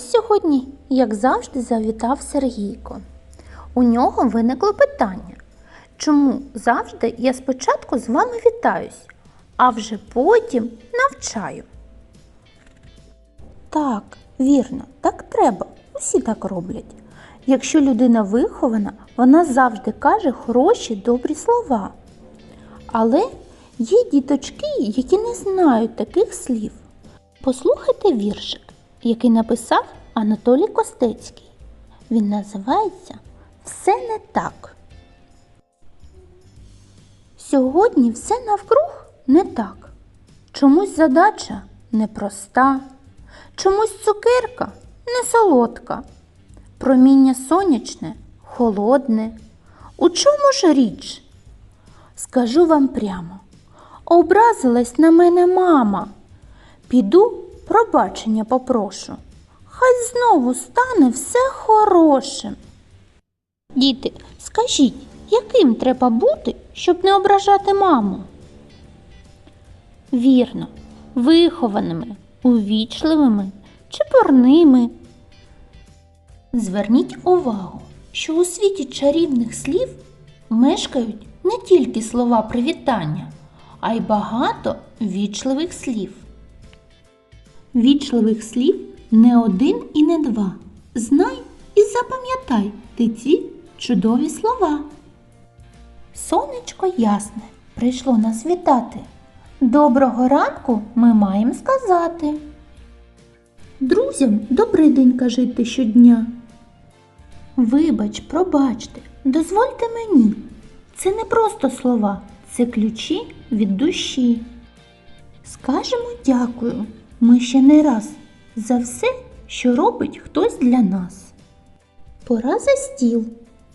сьогодні, як завжди, завітав Сергійко. У нього виникло питання, чому завжди я спочатку з вами вітаюсь, а вже потім навчаю. Так, вірно, так треба. Усі так роблять. Якщо людина вихована, вона завжди каже хороші, добрі слова. Але є діточки, які не знають таких слів. Послухайте віршик, який написав Анатолій Костецький. Він називається Все не так. Сьогодні все навкруг не так. Чомусь задача непроста, чомусь цукерка не солодка, проміння сонячне холодне. У чому ж річ? Скажу вам прямо, образилась на мене мама. Піду пробачення попрошу. Хай знову стане все хорошим. Діти, скажіть, яким треба бути, щоб не ображати маму? Вірно, вихованими, увічливими, чепурними. Зверніть увагу, що у світі чарівних слів мешкають не тільки слова привітання, а й багато вічливих слів. Вічливих слів не один і не два. Знай і запам'ятай ти ці чудові слова. Сонечко ясне прийшло нас вітати. Доброго ранку ми маємо сказати. Друзям добрий день кажете щодня. Вибач, пробачте, дозвольте мені. Це не просто слова, це ключі від душі. Скажемо дякую ми ще не раз за все, що робить хтось для нас. Пора за стіл.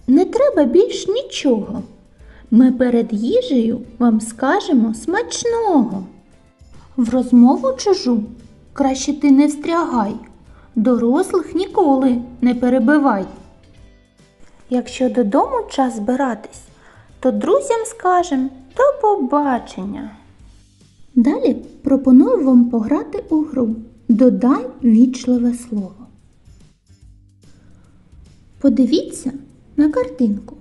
Не треба більш нічого. Ми перед їжею вам скажемо смачного. В розмову чужу краще ти не встрягай, дорослих ніколи не перебивай. Якщо додому час збиратись, то друзям скажем до побачення. Далі пропоную вам пограти у гру Додай вічливе слово. Подивіться на картинку.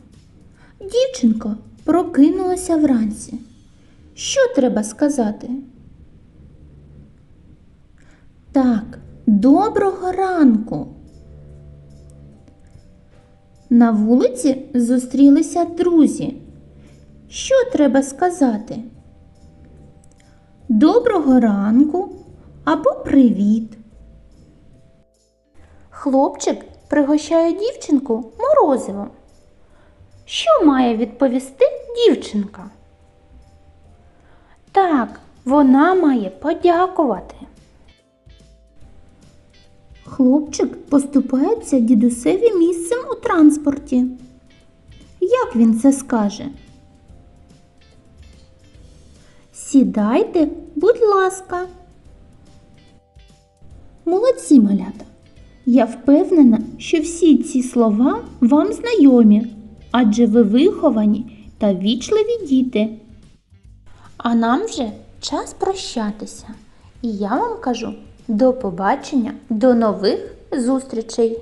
Дівчинка прокинулася вранці. Що треба сказати? Так, доброго ранку. На вулиці зустрілися друзі. Що треба сказати? Доброго ранку або привіт. Хлопчик пригощає дівчинку морозивом. Що має відповісти дівчинка? Так, вона має подякувати. Хлопчик поступається дідусеві місцем у транспорті. Як він це скаже? Сідайте, будь ласка. Молодці малята. Я впевнена, що всі ці слова вам знайомі, адже ви виховані та вічливі діти. А нам вже час прощатися. І я вам кажу до побачення, до нових зустрічей!